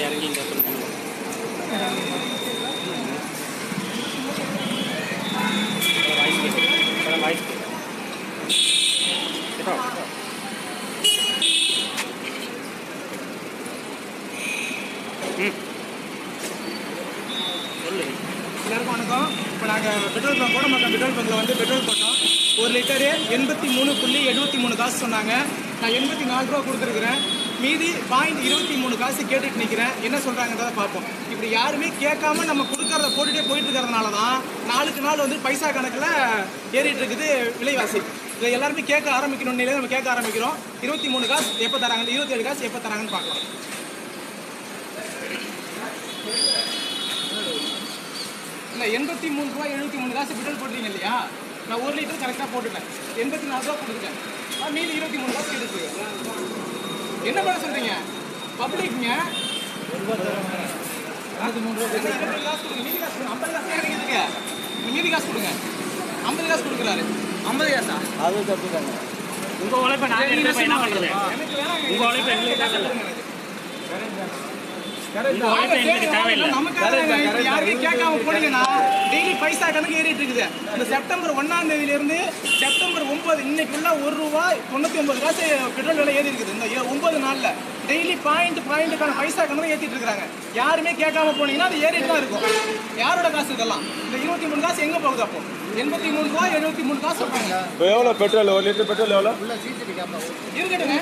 இப்போ இறங்கி இங்கே சொல்லுங்க. வாய்ஸ் கேட்கு வாய்ஸ் கேட்டோ? ம். சொல்லு. எல்லாருக்கும் வணக்கம். இப்போ நாங்கள் பெட்ரோல் பங்க் கோடம்பாக்கம் பெட்ரோல் பங்கில் வந்து பெட்ரோல் போட்டோம். ஒரு லிட்டரு எண்பத்தி மூணு புள்ளி எழுபத்தி மூணு காசு சொன்னாங்க. நான் எண்பத்தி நாலு ரூபா கொடுத்துருக்குறேன். மீதி பாயிண்ட் இருபத்தி மூணு காசு கேட்டுட்டு நிற்கிறேன் என்ன சொல்கிறாங்கன்றதை பார்ப்போம். இப்படி யாருமே கேட்காம நம்ம கொடுக்கறத போட்டுட்டே போயிட்டு இருக்கிறதுனால தான் நாளுக்கு நாள் வந்து பைசா கணக்கில் ஏறிட்டு இருக்குது விலைவாசி. இதை எல்லாருமே கேட்க ஆரம்பிக்கணும்னே நம்ம கேட்க ஆரம்பிக்கிறோம். இருபத்தி மூணு காசு எப்போ தராங்க இருபத்தி ஏழு காசு எப்போ தராங்கன்னு பார்க்கலாம். இல்லை எண்பத்தி மூணு ரூபா எழுபத்தி மூணு காசு பெட்ரோல் போடுறீங்க இல்லையா? நான் ஒரு லிட்டர் கரெக்டாக போட்டுட்டேன். எண்பத்தி நாலு ரூபா கொடுத்துட்டேன். மீதி இருபத்தி மூணு காசு எடுத்து என்ன பண்ண சொல்றீங்க? பப்ளிக்ங்க இருபத்தி மூணு ரூபா காசு கொடுங்க மீதி காசு கொடுங்க ஐம்பது காசு எனக்கு எதுக்கு நீங்க மீதி காசு கொடுங்க ஐம்பது காசு கொடுக்குறாரு ஐம்பது காசா அது தப்பு தாங்க உழைப்பை என்ன வேணாங்க உங்கள் உழைப்பு எங்களுக்கு தேவையில்லை. எங்களுக்கு தேவையில்லை இப்ப யாரையும் கேட்காம போனீங்கன்னா டெய்லி பைசா கணக்கு ஏறிட்டு இருக்குது. இந்த செப்டம்பர் ஒன்னாம் தேதியில இருந்து செப்டம்பர் ஒன்பது இன்னைக்குள்ள ஒரு ரூபாய் தொண்ணூத்தி ஒன்பது காசு பெட்ரோல் விலை ஏறி இருக்குது. இந்த ஒன்பது நாள்ல டெய்லி பாயிண்ட் பாயிண்ட்டுக்கான பைசா கணக்கு ஏத்திட்டு இருக்காங்க யாருமே கேட்காம போனீங்கன்னா அது ஏறிட்டு தான் இருக்கும். யாரோட காசு இதெல்லாம்? இந்த இருபத்தி மூணு காசு எங்க போகுது அப்போ? எண்பத்தி மூணு ரூபாய் எழுபத்தி மூணு காசு சொல்றாங்க எவ்வளோ பெட்ரோல் ஒரு லிட்டர் பெட்ரோல் எவ்வளோ இருக்கட்டுங்க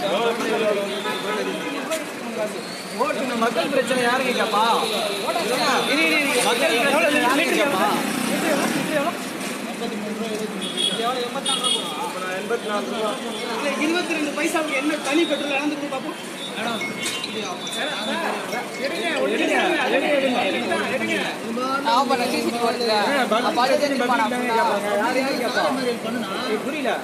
ஓட்டுங்க மக்கள் பிரச்சனை யாருக்கு கேப்பா இரு, இரு, இரு. எவ்வளவு இருபத்தி ரெண்டு பைசாவுக்கு என்ன தனி பெட்ரோல் பார்ப்போம் புரியல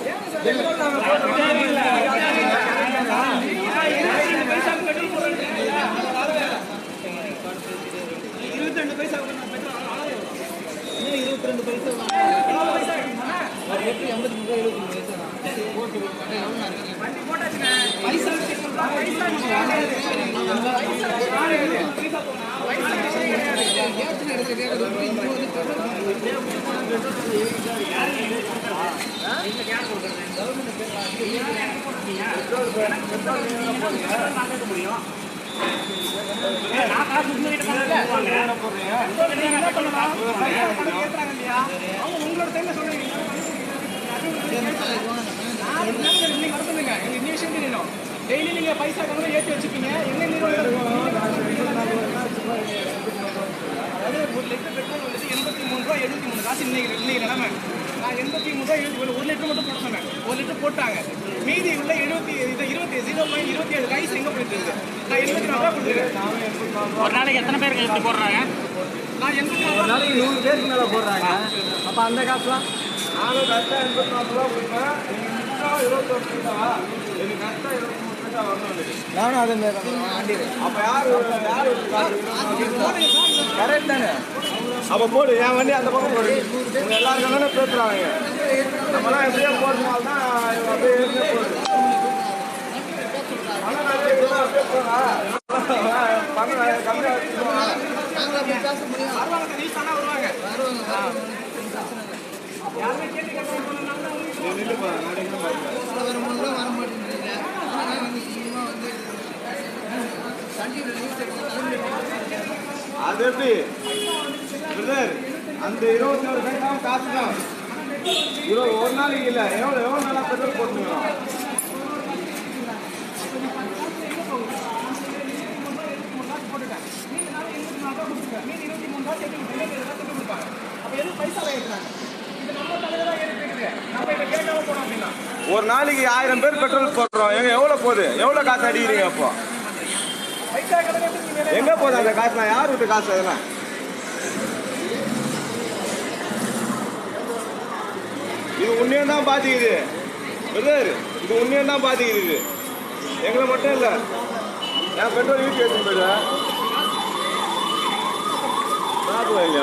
இருபத்தி ரெண்டு பைசாவுக்கு நான் பெட்ரோல் ஆளாயிரம். வண்டி போட்டாச்சுங்க. பைசா வச்சுக்கணும்னா பைசா கிடையாது. பைசா கிடையாது. பைசா போனா நான் காசு உங்ககிட்ட டெய்லி நீங்க பைசா கணக்கு ஏற்றி வச்சுப்பீங்க. என்ன நிறுவனம் அதாவது ஒரு லிட்டர் பெட்ரோல் வந்துட்டு எண்பத்தி மூணு ரூபா எழுபத்தி மூணு. காசு இன்னைக்கு இன்னைக்கு நிலைமை நான் எண்பத்தி மூணு ரூபா எழுபத்தி ஒரு லிட்டர் மட்டும் போட சொன்னேன் ஒரு லிட்டர் போட்டாங்க. மீதி உள்ள எழுபத்தி இது இருபத்தி ஜீரோ பாயிண்ட் இருபத்தி ஏழு காய்ஸ் எங்க போயிட்டு இருக்கு? நான் எண்பத்தி நாலு ரூபா கொடுத்துருக்கேன். ஒரு நாளைக்கு எத்தனை பேருக்கு எடுத்து போடுறாங்க? ரூபா நாளைக்கு நூறு பேருக்கு மேலே போடுறாங்க அப்போ அந்த காசுலாம் நானும் கரெக்டாக எண்பத்தி நாலு ரூபா கொடுப்பேன் இருபத்தொரு பைசா எனக்கு கரெக்டாக இருபத்தி மூணு பைசா வரணும் நானும் அதே மாதிரி வண்டி அப்போ யார் யார் கரெக்ட் தானே அப்போ போடு என் வண்டி அந்த பக்கம் போடு உங்க எல்லாருக்கும் தானே பேசுகிறாங்க நம்மளாம் எப்படியோ போடுறதுனால தான் இவங்க அப்படியே போடுது அப்படியே. அது எப்படி? பிரதர் அந்த இருபத்தி ஒரு பைசா காசு தான் இருபது ஒரு நாளைக்கு இல்லை. எவ்வளோ எவ்வளோ நாளாக பெட்ரோல் போட்டுக்கிறோம் போட்டுட்டேன் மீதி நாள் கொடுத்துருக்காங்க நாலு மீதி இருபத்தி மூணு ரூபா சேர்த்து இருபத்தி ஏழு ரூபா சேர்த்து கொடுப்பாங்க அப்போ எதுவும் பைசா ஏற்றுறாங்க இது நம்ம தலையில தான் ஏறி நம்ம இதை கேட்காம போனோம் அப்படின்னா ஒரு நாளைக்கு ஆயிரம் பேர் பெட்ரோல் போடுறோம். எங்க எவ்வளோ போகுது? எவ்வளோ காசு அடிக்கிறீங்க அப்போ எங்க கணக்கு நீங்க வேலை எங்கே போகுது அந்த காசுலாம் யார் விட்டு காசு அதெல்லாம்? இது உண்மையாக தான் பாதிக்குது. பிரதர் இது உண்மையாக தான் பாதிக்குது எங்களை மட்டும் இல்லை. நான் பெட்ரோல் வீட்டுக்கு எடுத்துன்னு போயிடுவேன் மாப்பிள்ள இல்லை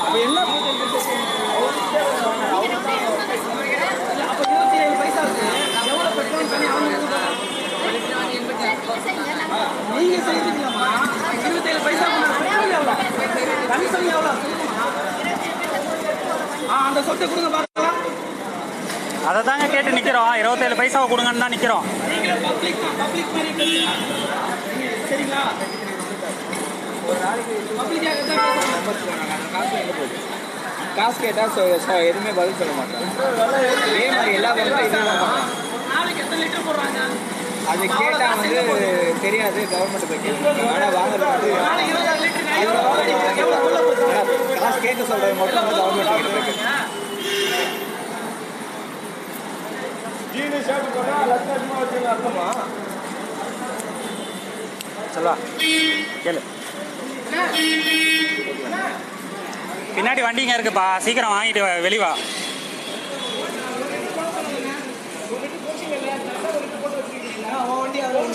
அப்போ என்ன அப்போ இருபத்தி பைசா கமிஷன் அந்த சொத்தை கொடுங்க பார்க்கலாம். அதை தாங்க கேட்டு நிற்கிறோம் இருபத்தேழு பைசாவை கொடுங்கன்னு தான் நிற்கிறோம் சரிங்களா? காசு கேட்டா சொ- சொ- எதுவுமே பதில் சொல்ல மாட்டாங்க. இதே மாதிரி எல்லா பேருமே இதுதான் பண்றாங்க. நாளைக்கு எத்தனை லிட்டர் போடுறாங்க? அது கேட்டா வந்து தெரியாது கவர்மெண்ட் போய் கேட்கணும் ஆனா வாங்குறது வந்து காசு கேட்க சொல்றது மட்டும் வந்து கவர்மெண்ட் இருக்கு ஜீனி லட்சம் அர்த்தமா சொல்லா கேளு. பின்னாடி வண்டிங்க இருக்குப்பா. சீக்கிரம் வாங்கிட்டு வா, வெளி வா. வண்டி அதில்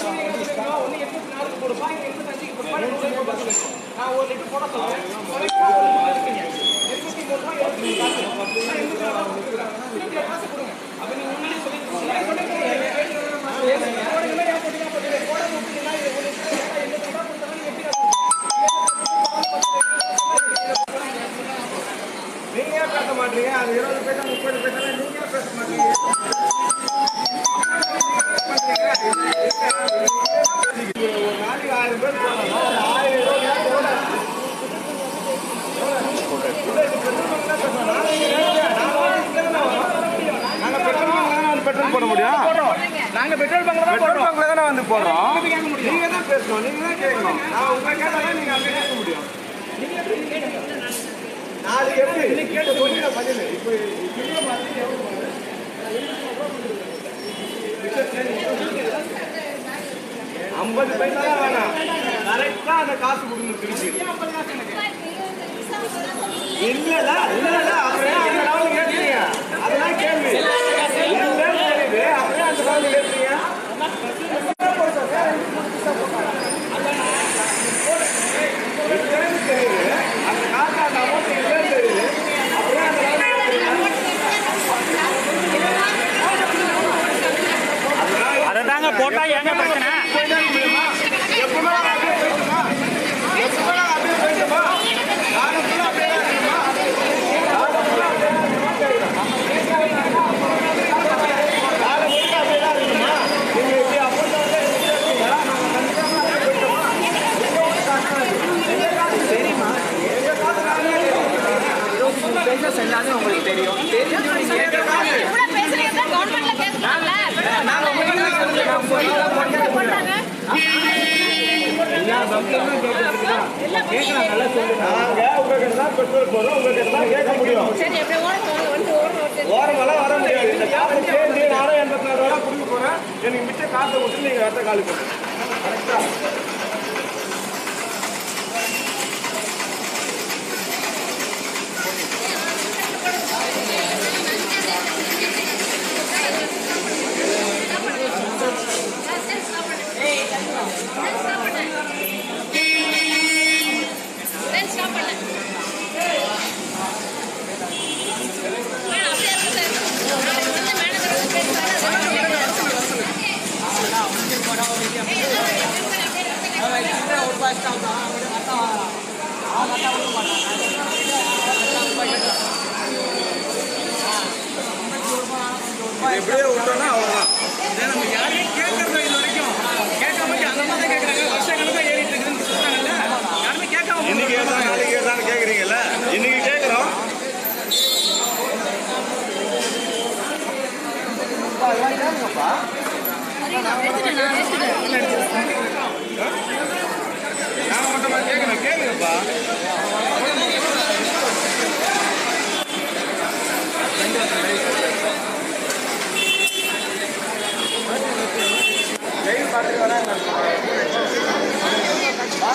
நாங்கள் பெட்ரோல் பங்க்ல தான் பெட்ரோல் பங்க்ல தானே வந்து முடியும்? நீங்க தான் பேசணும். நீங்க தான் கேட்கணும். நான் உங்களை கேட்டாதான் நீங்க அங்க கேட்க முடியும்? நாளைக்கு எப்படி நீங்க கேட்ட சொல்லுங்க. பதில் இப்போ கிலோ மாதிரி எவ்வளவு ஐம்பது பைசா தான் வேணாம். கரெக்டா அந்த காசு கொடுங்க திருப்பி. இல்ல இல்ல இல்ல அப்புறம் அந்த லெவலுக்கு கேட்குறீங்க அதெல்லாம் கேள்வி இல்லைன்னு தெரியுது அப்புறம் அந்த லெவலுக்கு கேட்குறீங்க இல்லைன்னு தெரியுது அந்த காசு அந்த அமௌண்ட் இல்லைன்னு தெரியுது அப்புறம் அந்த லெவலுக்கு அதை தாங்க போட்டா ஏங்க பிரச்சனை போயிட்டே முடியுமா எப்பவுமே நான் அப்படியே போயிட்டுமா எப்பவுமே நான் அப்படியே போயிட்டுமா நானும் ஃபுல்லாக அப்படியே தான் இருக்குமா நானும் ஃபுல்லாக அப்படியே தான் இருக்குமா நாலு மணிக்கு அப்படியே தான் இருக்குமா நீங்கள் இப்படி அமௌண்ட் வந்து இருக்கீங்களா நாங்கள் கண்டிப்பாக அப்படியே போயிட்டோமா எங்க ஊர் காசு தான் இது. எங்க காசு தெரியுமா எங்க காசு நாங்களே தெரியும் பைசா செஞ்சாலும் உங்களுக்கு தெரியும் தெரியும் எங்க காசு கூட பேசுறீங்க கவர்மெண்ட்ல கேட்கலாம்ல நாங்கள் உங்களுக்கு தான் வந்து நான் போய் பண்றாங்க எல்லா மக்களும் கேட்கறதுக்கு தான் கேட்கறாங்கல்ல சொல்லுங்க நாங்க உங்ககிட்ட தான் பெட்ரோல் போடுறோம் உங்ககிட்ட தான் கேட்க முடியும் சரி அப்படியே ஓரம் வந்து ஓரம் ஓட்டு ஓரமெல்லாம் வர முடியாது. இந்த காசு சேர்ந்து நானும் எண்பத்தி நாலு ரூபா கொடுக்க போறேன். எனக்கு மிச்ச காசை விட்டு நீங்க அடுத்த காலி பண்ணுங்க Thank you பண்ணு வேணாம், அப்படியே இருக்கட்டும். நாளைக்கு வந்து மேனேஜர் வந்து பேசுவாரு, அதெல்லாம் எப்படியே விட்டோம்னா அவ்வளவுதான். இதை நம்ம யாரையும் கேட்கறது இது வரைக்கும் கேட்காம அந்த மாதிரி கேட்குறாங்க. வருஷ கணக்காக ஏறிட்டு இருக்குன்னு சொல்றாங்கல்ல. யாருமே கேட்காம இன்னைக்கு ஏதா நாளைக்கு ஏதான்னு கேக்குறீங்கல்ல? இன்னைக்கு கேக்குறோம். நான் மட்டுமா கேட்கணும் கேளுங்கப்பா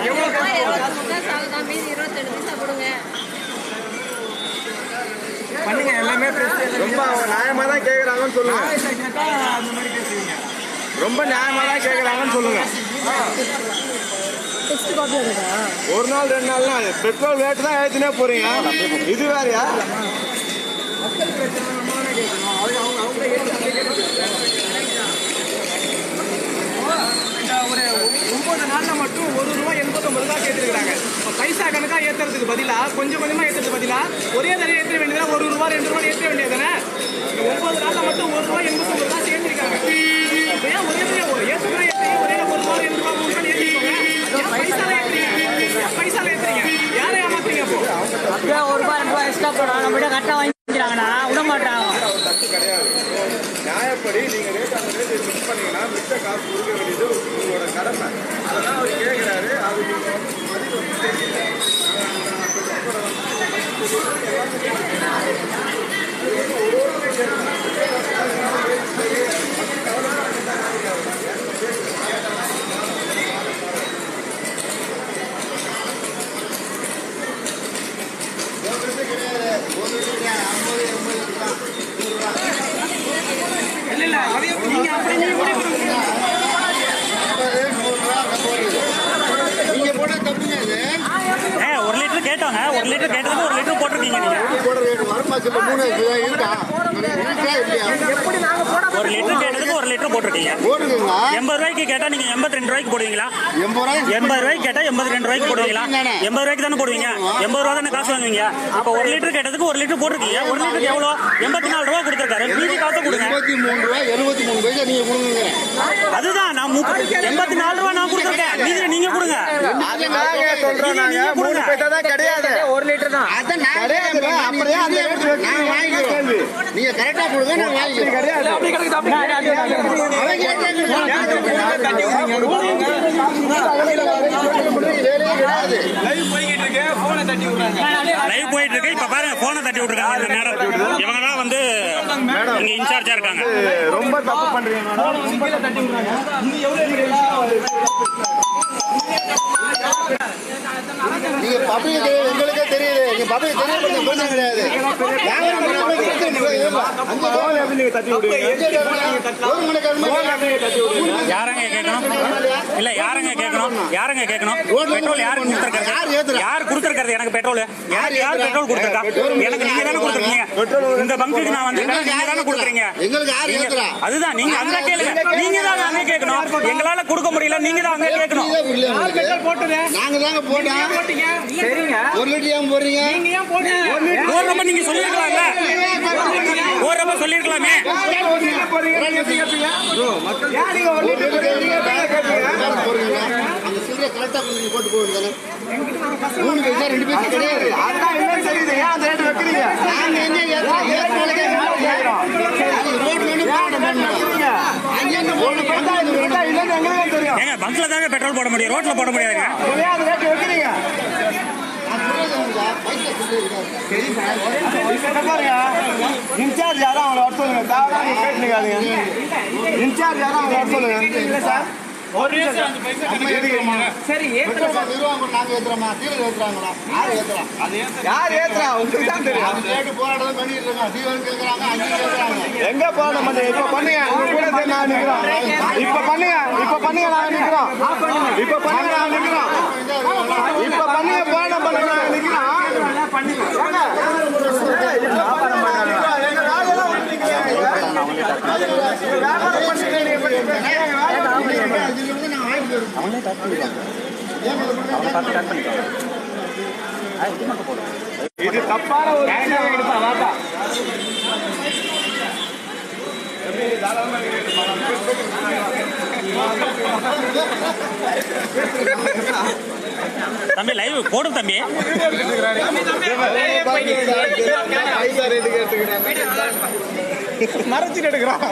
எவ்வளவு காசு இருபத்தி மூணு காசு ஆகுதா மீதி இருபத்தெட்டு பைசா கொடுங்க பண்ணுங்க எல்லாமே பிரச்சனை ரொம்ப அவங்க நியாயமா தான் கேக்குறாங்கன்னு சொல்லுங்க கேட்டா அந்த மாதிரி பேசுவீங்க ரொம்ப நியாயமா தான் கேக்குறாங்கன்னு சொல்லுங்க. ஒரு நாள் ரெண்டு நாள்லாம் பெட்ரோல் ரேட்டு தான் ஏற்றினே போறீங்க. இது வேறயா? ஒரு ஒன்பது நாள்ல மட்டும் ஒரு ரூபாய் எண்பத்தொன்பது ரூபாய் ஏற்றிருக்காங்க இப்போ பைசா கணக்கா ஏத்துறதுக்கு பதிலா கொஞ்சம் கொஞ்சமா ஏத்துறதுக்கு பதிலா ஒரே தடவை ஏற்ற வேண்டியதா ஒரு ரூபாய் ரெண்டு ரூபாய் ஏற்ற வேண்டியது தானே ஒன்பது நாள்ல மட்டும் ஒரு ரூபாய் எண்பத்தொன்பது ரூபாய் ஏற்றிருக்காங்க இப்போ ஏன் ஒரே தடவை ஒரு ஏற்றுக்கிற ஏற்றுறீங்க ஒரே ஒரு ரூபாய் ரெண்டு ரூபாய் மூணு ரூபாய் ஏற்றிக்கோங்க ஏன் பைசால ஏற்றுறீங்க ஏன் பைசால ஏற்றுறீங்க யாரை ஏமாத்துறீங்க அப்போ அப்படியே ஒரு ரூபாய் ரெண்டு ரூபாய் எக்ஸ்ட்ரா போடுறாங்க நம்மகிட்ட கரெக்டாக வாங்கிக்கிறாங்கண்ணா விட மாட்டாங்க தப்பு கிடையாது நியாயப்படி நீங்க ரேட் அந்த ரேட் மிஸ் பண்ணீங்கன்னா மிச்ச காசு கொடுக்க வேண்டியது உங்களோட கடமை அதான் அவர் கேட்கிறாரு அது நீங்க வந்து பதில் வந்து தெரியல இல்ல இல்ல அதையும் நீங்க அப்படி நீங்க முடிவு பண்ணுங்க நீங்க போட தப்புங்க இது ஏ ஒரு லிட்டர் கேட்டோங்க ஒரு லிட்டர் கேட்டதுக்கு ஒரு லிட்டர் போட்டிருக்கீங்க நீங்க போட ரேட் வரமாச்சு மூணு இருக்கா இருக்கா இல்லையா ஒரு லிட்டர் கேட்டதுக்கு ஒரு லிட்டர் போட்டிருக்கீங்க போடுங்களா எண்பது ரூபாய்க்கு கேட்டா நீங்க எண்பத்தி ரெண்டு ரூபாய்க்கு போடுவீங்களா? எண்பது ரூபாய் எண்பது ரூபாய்க்கு கேட்டா எண்பத்தி ரெண்டு ரூபாய்க்கு போடுவீங்களா எண்பது ரூபாய்க்கு தானே போடுவீங்க? எண்பது ரூபா தானே காசு வாங்குவீங்க? அப்ப ஒரு லிட்டர் கேட்டதுக்கு ஒரு லிட்டர் போட்டிருக்கீங்க. ஒரு லிட்டருக்கு எவ்வளோ? எண்பத்தி நாலு ரூபா கொடுத்துருக்காரு. மீதி காசை கொடுங்க. எண்பத்தி மூணு ரூபாய் எழுபத்தி மூணு பைசா நீங்க கொடுங்க. அதுதான் நான் எண்பத்தி நாலு ரூபா நான் கொடுத்துருக்கேன். மீதி நீங்க கொடுங்க. நாங்க சொல்றோம் நாங்க. மூணு பைசா தான் கிடையாது. ஒரு லிட்டர் தான். அதான் அப்படியே நான். நீங்க கரெக்டா கொடுங்க நான் வாங்கிக்கிறேன் கிடையாது. அப்படி கிடக்குது அப்படி அவங்க வேலையே கிடையாது லைவ் போய்கிட்டு இருக்கு. போனை தட்டி விடுறாங்க. லைவ் போயிட்டு இருக்கு. இப்ப பாருங்க போனை தட்டி விட்டுருக்காங்க இந்த நேரம் இவங்க தான் வந்து இங்க இன்சார்ஜா இருக்காங்க. ரொம்ப தப்பு பண்றீங்க தட்டி விடுறாங்க. நீங்க பப்ளிக் தெரியும் எங்களுக்கே தெரியுது. நீங்க பப்ளிக் தெரியும் கொஞ்சம் பிரச்சனை கிடையாது யாரங்க கேட்கணும்? இல்ல யாரங்க கேட்கணும்? யாரங்க கேட்கணும்? பெட்ரோல் யாரு யார் கொடுத்துருக்காரு? யார் கொடுத்துருக்காரு எனக்கு பெட்ரோல். யார் யார் பெட்ரோல் கொடுத்துருக்கா? எனக்கு நீங்க தானே கொடுத்துருக்கீங்க. இந்த பங்குக்கு நான் வந்து நீங்க தானே கொடுக்குறீங்க? அதுதான் நீங்க அங்க கேளுங்க. நீங்க தான் அங்க கேட்கணும். எங்களால கொடுக்க முடியல நீங்க தான் அங்க கேட்கணும். நாங்க தாங்க போட்டோம். போட்டீங்க? சரிங்க. ஒரு லிட்டர் ஏன் போடுறீங்க? நீங்க ஏன் போட்டீங்க போடுறப்ப நீங்க சொல்லிருக்கலாம்ல. போடுறப்ப சொல்லிருக்கலாமே. ஏன் நீங்க ஒரு லிட்டர் போடுறீங்க? யார் போடுறீங்க? அந்த சில்லறை கரெக்டா கொஞ்சம் நீங்க போட்டு போடுங்க தானே. மூணு பைசா ரெண்டு பைசா கிடையாது. அதான் என்ன தெரியுது ஏன் அந்த ரேட் வைக்கிறீங்க? நாங்க என்ன ஏத்துறோம் ஏத்துறோம் ரோட்ல வந்து போராட்டம் பண்ணோம் அங்க என்ன ஒரு பைசா இது பைசா இல்லைன்னு எங்களுக்கு தெரியும் ஏங்க பங்க்ல தாங்க பெட்ரோல் போட முடியும். ரோட்ல போட முடியாதுங்க. ஏன் அந்த ரேட் வைக்கிறீங்க பைசா சொல்லியிருக்காரு இப்ப பாருங்க இன்சார்ஜ் சார். ஏத்துறோமா? நிர்வாகம் நாங்க ஏத்துறோமா? டீலர் ஏத்துறாங்களா? யார் ஏத்துறா? யார் ஏத்துறா? உங்களுக்கு தான் தெரியும். அந்த ரேட்டு போராட்டம் பண்ணிட்டு இருக்கோம் டீலர் கேக்குறாங்க அங்கே கேக்குறாங்க எங்க போராட்டம் பண்ணுங்க இப்ப பண்ணுங்க. உங்க கூட நான் நிக்கிறோம். இப்ப பண்ணுங்க. இப்ப பண்ணுங்க நாங்க நிக்கிறோம். இப்ப பண்ணுங்க நிக்கிறோம். இப்ப போராட்டம் நிக்கிறோம். பண்ணிட்டு நீங்க பண்ணிட்டு இருக்கீங்க. எங்க வேலையெல்லாம் விட்டுட்டீங்க. இதுல வந்து நான் வாங்கிட்டு இது தப்பான ஒரு தம்பி லைவ் போடும் தம்பி. பைசா ரேட்டுக்கு எடுத்துக்கிறேன் மறைச்சிட்டு எடுக்கிறான்.